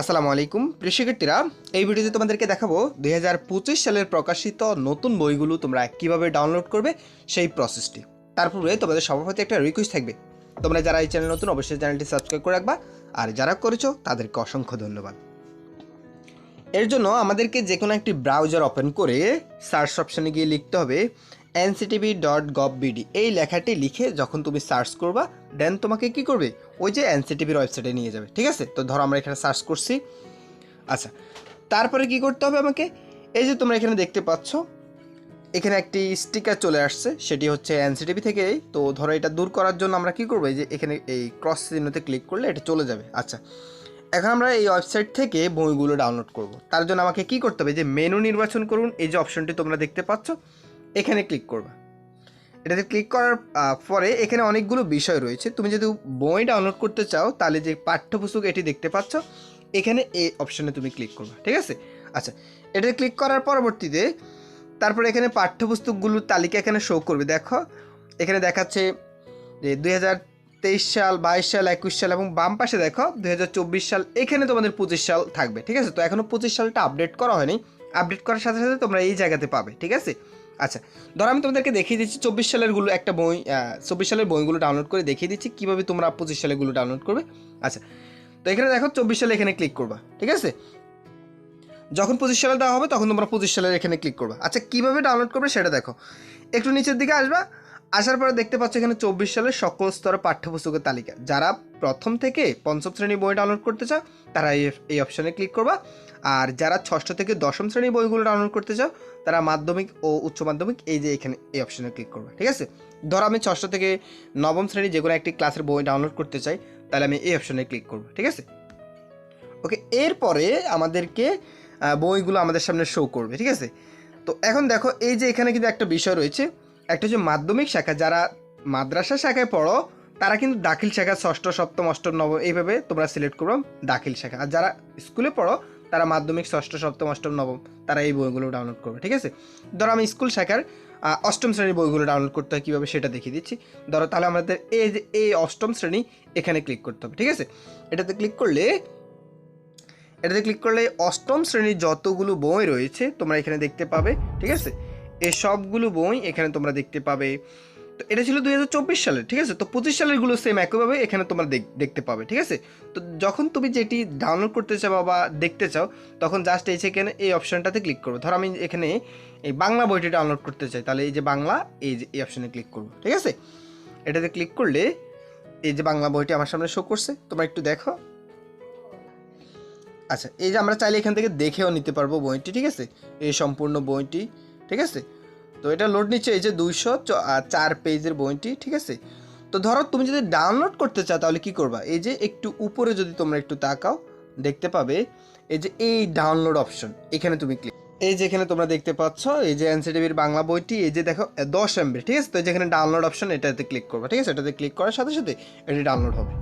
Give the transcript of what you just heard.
আসসালামু আলাইকুম। প্রিয় শিক্ষার্থীরা, এই ভিডিওতে তোমাদেরকে দেখাবো দুই হাজার পঁচিশ সালের প্রকাশিত নতুন বইগুলো তোমরা কীভাবে ডাউনলোড করবে সেই প্রসেসটি। তার পূর্বে তোমাদের সবার প্রতি একটা রিকোয়েস্ট থাকবে। তোমরা যারা এই চ্যানেল নতুন, অবশ্যই চ্যানেলটি সাবস্ক্রাইব করে রাখবা। আর যারা করেছ, তাদেরকে অসংখ্য ধন্যবাদ। এর জন্য আমাদেরকে যে কোনো একটি ব্রাউজার ওপেন করে সার্চ অপশানে গিয়ে লিখতে হবে এনসিটিভি ডট গভ বিডি এই লেখাটি লিখে যখন তুমি সার্চ করবা, দেন তোমাকে কি করবে? ওই যে এনসিটিভির ওয়েবসাইটে নিয়ে যাবে, ঠিক আছে? তো ধরো আমরা এখানে সার্চ করছি। আচ্ছা তারপরে কি করতে হবে আমাকে? এই যে তোমরা এখানে দেখতে পাচ্ছ, এখানে একটি স্টিকার চলে আসছে, সেটি হচ্ছে এনসিটিভি থেকে তো ধরো এটা দূর করার জন্য আমরা কি করব? যে এখানে এই ক্রস চিহ্নতে ক্লিক করলে এটা চলে যাবে। আচ্ছা এখন আমরা এই ওয়েবসাইট থেকে বইগুলো ডাউনলোড করব। তার জন্য আমাকে কি করতে হবে? যে মেনু নির্বাচন করুন, এই যে অপশনটি তোমরা দেখতে পাচ্ছ এখানে ক্লিক করবে। এটাতে ক্লিক করার পরে এখানে অনেকগুলো বিষয় রয়েছে। তুমি যদি বই ডাউনলোড করতে চাও, তাহলে যে পাঠ্যপুস্তক এটি দেখতে পাচ্ছ, এখানে এই অপশনে তুমি ক্লিক করবে, ঠিক আছে? আচ্ছা এটা ক্লিক করার পরবর্তীতে, তারপরে এখানে পাঠ্যপুস্তকগুলোর তালিকা এখানে শো করবে। দেখো, এখানে দেখাচ্ছে যে দুই হাজার তেইশ সাল, বাইশ সাল, একুশ সাল এবং বাম পাশে দেখো, দুই হাজার চব্বিশ সাল, এখানে তোমাদের পঁচিশ সাল থাকবে, ঠিক আছে? তো এখনও পঁচিশ সালটা আপডেট করা হয়নি। আপডেট করার সাথে সাথে তোমরা এই জায়গাতে পাবে, ঠিক আছে? আচ্ছা ধরো আমি তোমাদেরকে দেখিয়ে দিচ্ছি চব্বিশ সালেরগুলো একটা বই চব্বিশ সালের বইগুলো ডাউনলোড করে দেখিয়ে দিচ্ছি কীভাবে তোমরা পঁচিশ সালেরগুলো ডাউনলোড করবে। আচ্ছা তো এখানে দেখো চব্বিশ সালে এখানে ক্লিক করবা, ঠিক আছে? যখন পঁচিশ সালে দেওয়া হবে তখন তোমরা পঁচিশ সালের এখানে ক্লিক করবা। আচ্ছা কীভাবে ডাউনলোড করবে সেটা দেখো। একটু নিচের দিকে আসবা আসার পরে দেখতে পাচ্ছ এখানে চব্বিশ সালের সকল স্তরের পাঠ্যপুস্তকের তালিকা। যারা প্রথম থেকে পঞ্চম শ্রেণি বই ডাউনলোড করতে চাও, তারা এই অপশানে ক্লিক করবা। আর যারা ষষ্ঠ থেকে দশম শ্রেণি বইগুলো ডাউনলোড করতে চাও, তারা মাধ্যমিক ও উচ্চ মাধ্যমিক এই যে এখানে এই অপশানে ক্লিক করবা, ঠিক আছে? ধরো আমি ষষ্ঠ থেকে নবম শ্রেণি যে কোনো একটি ক্লাসের বই ডাউনলোড করতে চাই, তাহলে আমি এই অপশানে ক্লিক করব, ঠিক আছে? ওকে এরপরে আমাদেরকে বইগুলো আমাদের সামনে শো করবে, ঠিক আছে? তো এখন দেখো, এই যে এখানে কিন্তু একটা বিষয় রয়েছে একটা হচ্ছে মাধ্যমিক শাখা, যারা মাদ্রাসা শাখায় পড়ো, তারা কিন্তু দাখিল শাখা ষষ্ঠ, সপ্তম, অষ্টম, নবম, এইভাবে তোমরা সিলেক্ট করো দাখিল শাখা। আর যারা স্কুলে পড়ো, তারা মাধ্যমিক, ষষ্ঠ, সপ্তম, অষ্টম, নবম, তারা এই বইগুলো ডাউনলোড করবে, ঠিক আছে? ধরো আমি স্কুল শাখার অষ্টম শ্রেণির বইগুলো ডাউনলোড করতে হয় কীভাবে সেটা দেখিয়ে দিচ্ছি। ধরো তাহলে আমাদের এই যে এই অষ্টম শ্রেণি, এখানে ক্লিক করতে হবে, ঠিক আছে? এটাতে ক্লিক করলে, এটাতে ক্লিক করলে অষ্টম শ্রেণির যতগুলো বই রয়েছে, তোমরা এখানে দেখতে পাবে, ঠিক আছে? এই সবগুলো বই এখানে তোমরা দেখতে পাবে। তো এটা ছিল দুই হাজার চব্বিশ সালের, ঠিক আছে? তো পঁচিশ সালেরগুলো সেম একইভাবে এখানে তোমরা দেখ- দেখতে পাবে, ঠিক আছে? তো যখন তুমি যেটি ডাউনলোড করতে চাও বা দেখতে চাও, তখন জাস্ট এই সেখানে এই অপশানটাতে ক্লিক করব। ধরো আমি এখানে এই বাংলা বইটি ডাউনলোড করতে চাই, তাহলে এই যে বাংলা, এই যে এই অপশানে ক্লিক করব, ঠিক আছে? এটাতে ক্লিক করলে এই যে বাংলা বইটি আমার সামনে শো করছে, তোমরা একটু দেখো। আচ্ছা এই যে আমরা চাইলে এখান থেকে দেখেও নিতে পারব বইটি, ঠিক আছে? এই সম্পূর্ণ বইটি। ঠিক আছে? তো এটা লোড নিচ্ছে এই যে দুইশো চার পেজের বইটি, ঠিক আছে? তো ধরো তুমি যদি ডাউনলোড করতে চাও তাহলে কি করবা? এই যে একটু উপরে যদি তোমরা একটু তাকাও, দেখতে পাবে এই যে এই ডাউনলোড অপশন এখানে তুমি ক্লিক এই যে এখানে তোমরা দেখতে পাচ্ছ, এই যে এনসিটিভির বাংলা বইটি, এই যে দেখো দশ এমবি ঠিক আছে? তো যেখানে ডাউনলোড অপশন এটাতে ক্লিক করবা, ঠিক আছে? এটাতে ক্লিক করার সাথে সাথে এটি ডাউনলোড হবে।